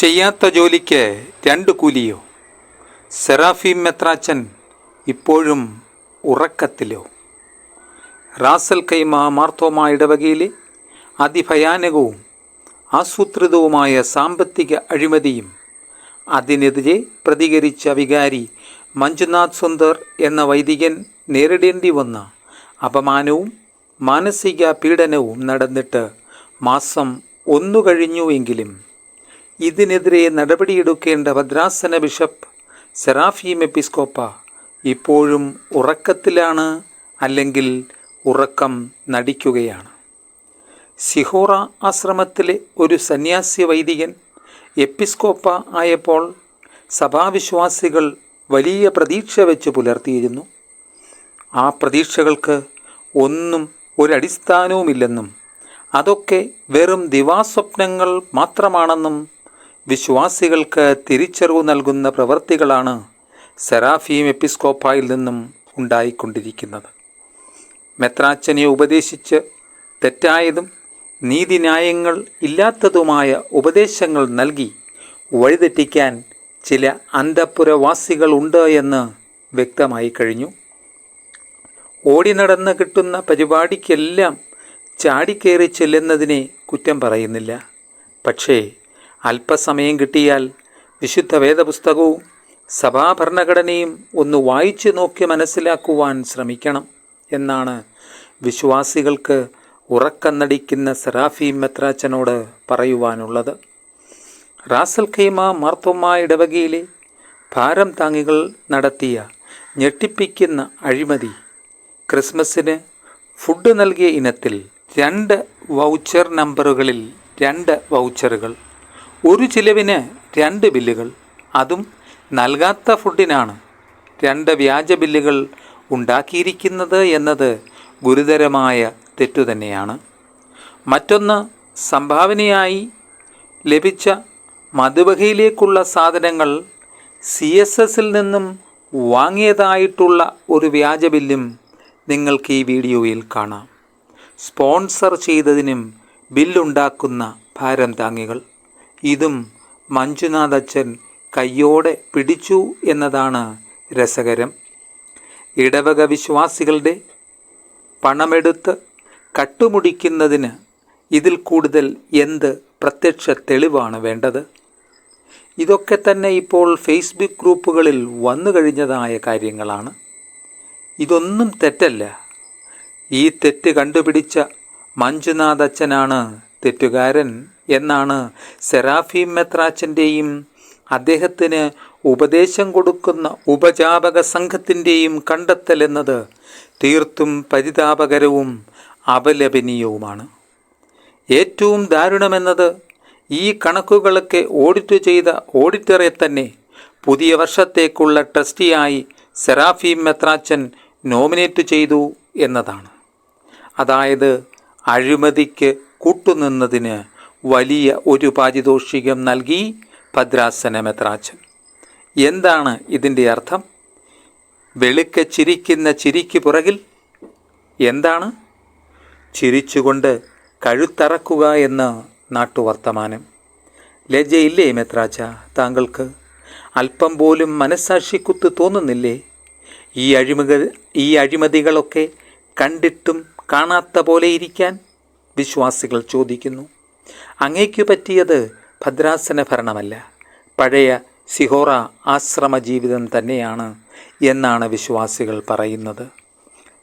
ചെയ്യാത്ത ജോലിക്ക് രണ്ട് കൂലിയോ? സെറാഫീം മെത്രാച്ചൻ ഇപ്പോഴും ഉറക്കത്തിലോ? റാസൽ കൈമ മാർത്തോമ ഇടവകയിലെ അതിഭയാനകവും ആസൂത്രിതവുമായ സാമ്പത്തിക അഴിമതിയും അതിനെതിരെ പ്രതികരിച്ച വികാരി മഞ്ജുനാഥ് സുന്ദർ എന്ന വൈദികൻ നേരിടേണ്ടി വന്ന അപമാനവും മാനസിക പീഡനവും നടന്നിട്ട് മാസം ഒന്നു കഴിഞ്ഞുവെങ്കിലും ഇതിനെതിരെ നടപടിയെടുക്കേണ്ട ഭദ്രാസന ബിഷപ്പ് സെറാഫീം എപ്പിസ്കോപ്പ ഇപ്പോഴും ഉറക്കത്തിലാണ് അല്ലെങ്കിൽ ഉറക്കം നടിക്കുകയാണ്. സിഹോറ ആശ്രമത്തിലെ ഒരു സന്യാസി വൈദികൻ എപ്പിസ്കോപ്പ ആയപ്പോൾ സഭാവിശ്വാസികൾ വലിയ പ്രതീക്ഷ വെച്ച് പുലർത്തിയിരുന്നു. ആ പ്രതീക്ഷകൾക്ക് ഒന്നും ഒരടിസ്ഥാനവുമില്ലെന്നും അതൊക്കെ വെറും ദിവാസ്വപ്നങ്ങൾ മാത്രമാണെന്നും വിശ്വാസികൾക്ക് തിരിച്ചറിവ് നൽകുന്ന പ്രവൃത്തികളാണ് സെറാഫീം എപ്പിസ്കോപ്പായിൽ നിന്നും ഉണ്ടായിക്കൊണ്ടിരിക്കുന്നത്. മെത്രാച്ചനെ ഉപദേശിച്ച് തെറ്റായതും നീതിന്യായങ്ങൾ ഇല്ലാത്തതുമായ ഉപദേശങ്ങൾ നൽകി വഴിതെറ്റിക്കാൻ ചില അന്തപ്പുരവാസികളുണ്ട് എന്ന് വ്യക്തമായി കഴിഞ്ഞു. ഓടി നടന്ന് കിട്ടുന്ന പരിപാടിക്കെല്ലാം ചാടിക്കേറി ചെല്ലുന്നതിനെ കുറ്റം പറയുന്നില്ല. പക്ഷേ അല്പസമയം കിട്ടിയാൽ വിശുദ്ധ വേദപുസ്തകവും സഭാഭരണഘടനയും ഒന്ന് വായിച്ചു നോക്കി മനസ്സിലാക്കുവാൻ ശ്രമിക്കണം എന്നാണ് വിശ്വാസികൾക്ക് ഉറക്കം നടിക്കുന്ന സെറാഫീം മെത്രാച്ചനോട് പറയുവാനുള്ളത്. റാസൽ ഖൈമ മാർത്തോമ്മ ഇടവകയിലെ ഭാരം താങ്ങികൾ നടത്തിയ ഞെട്ടിപ്പിക്കുന്ന അഴിമതി ക്രിസ്മസിന് ഫുഡ് നൽകിയ ഇനത്തിൽ രണ്ട് വൗച്ചർ നമ്പറുകളിൽ രണ്ട് വൗച്ചറുകൾ ഒരു ചിലവിന് രണ്ട് ബില്ലുകൾ. അതും നൽകാത്ത ഫുഡിനാണ് രണ്ട് വ്യാജ ബില്ലുകൾ ഉണ്ടാക്കിയിരിക്കുന്നത് എന്നത് ഗുരുതരമായ തെറ്റു തന്നെയാണ്. മറ്റൊന്ന് സംഭാവനയായി ലഭിച്ച മധുബഹയിലേക്കുള്ള സാധനങ്ങൾ സി എസ് എസിൽ നിന്നും വാങ്ങിയതായിട്ടുള്ള ഒരു വ്യാജ ബില്ലും നിങ്ങൾക്ക് ഈ വീഡിയോയിൽ കാണാം. സ്പോൺസർ ചെയ്തതിനും ബില്ലുണ്ടാക്കുന്ന ഭാരം താങ്ങികൾ. ഇതും മഞ്ജുനാഥ് അച്ഛൻ കയ്യോടെ പിടിച്ചു എന്നതാണ് രസകരം. ഇടവക വിശ്വാസികളുടെ പണമെടുത്ത് കട്ടുമുടിക്കുന്നതിന് ഇതിൽ കൂടുതൽ എന്ത് പ്രത്യക്ഷ തെളിവാണ് വേണ്ടത്? ഇതൊക്കെ തന്നെ ഇപ്പോൾ ഫേസ്ബുക്ക് ഗ്രൂപ്പുകളിൽ വന്നു കഴിഞ്ഞതായ കാര്യങ്ങളാണ്. ഇതൊന്നും തെറ്റല്ല. ഈ തെറ്റ് കണ്ടുപിടിച്ച മഞ്ജുനാഥ് അച്ഛനാണ് തെറ്റുകാരൻ. എന്നാണ് സെറാഫീം മെത്രാച്ചന്റെയും അദ്ദേഹത്തിന് ഉപദേശം കൊടുക്കുന്ന ഉപജാപക സംഘത്തിന്റെയും കണ്ടെത്തൽ എന്നത് തീർത്തും പരിതാപകരവും അപലപനീയവുമാണ്. ഏറ്റവും ദാരുണമെന്നത് ഈ കണക്കുകളൊക്കെ ഓഡിറ്റ് ചെയ്ത ഓഡിറ്ററെ തന്നെ പുതിയ വർഷത്തേക്കുള്ള ട്രസ്റ്റിയായി സെറാഫീം മെത്രാച്ചൻ നോമിനേറ്റ് ചെയ്തു എന്നതാണ്. അതായത് അഴിമതിക്ക് കൂട്ടുനിന്നതിന് വലിയ ഒരു പാരിതോഷികം നൽകി ഭദ്രാസന മെത്രാച്ചൻ എന്താണ് ഇതിന്റെ അർത്ഥം? വെളുക്ക ചിരിക്കുന്ന ചിരിക്ക് പുറകിൽ എന്താണ്? ചിരിച്ചുകൊണ്ട് കഴുത്തറക്കുക എന്ന നാട്ടുവർത്തമാനം. ലജ്ജയില്ലേ മെത്രാച്ച താങ്കൾക്ക്? അല്പം പോലും മനസ്സാക്ഷിക്കുത്ത് തോന്നുന്നില്ലേ? ഈ അഴിമുക ഈ അഴിമതികളൊക്കെ കണ്ടിട്ടും കാണാത്ത പോലെ ഇരിക്കാൻ വിശ്വാസികൾ ചോദിക്കുന്നു. അങ്ങേക്കു പറ്റിയത് ഭദ്രാസന ഭരണമല്ല. പഴയ സിഹോറ ആശ്രമ ജീവിതം തന്നെയാണ് എന്നാണ് വിശ്വാസികൾ പറയുന്നത്.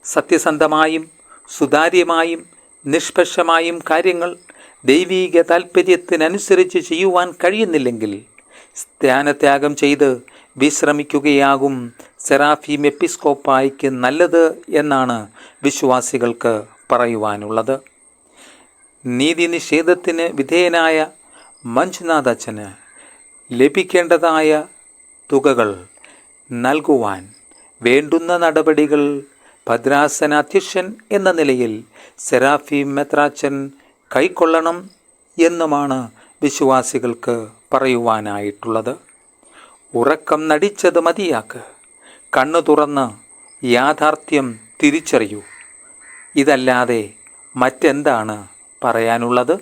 സത്യസന്ധമായും സുതാര്യമായും നിഷ്പക്ഷമായും കാര്യങ്ങൾ ദൈവീക താൽപ്പര്യത്തിനനുസരിച്ച് ചെയ്യുവാൻ കഴിയുന്നില്ലെങ്കിൽ ധ്യാനത്യാഗം ചെയ്ത് വിശ്രമിക്കുകയാകും സെറാഫീം എപ്പിസ്കോപ്പായിക്ക് നല്ലത് എന്നാണ് വിശ്വാസികൾക്ക് പറയുവാനുള്ളത്. നീതി നിഷേധത്തിന് വിധേയനായ മഞ്ജുനാഥ് അച്ഛന് ലഭിക്കേണ്ടതായ തുകകൾ നൽകുവാൻ വേണ്ടുന്ന നടപടികൾ ഭദ്രാസന അധ്യക്ഷൻ എന്ന നിലയിൽ സെറാഫി മെത്രാച്ചൻ കൈക്കൊള്ളണം എന്നുമാണ് വിശ്വാസികൾക്ക് പറയുവാനായിട്ടുള്ളത്. ഉറക്കം നടിച്ചത് മതിയാക്ക്. കണ്ണു തുറന്ന് യാഥാർത്ഥ്യം തിരിച്ചറിയൂ. ഇതല്ലാതെ മറ്റെന്താണ് പറയാനുള്ളത്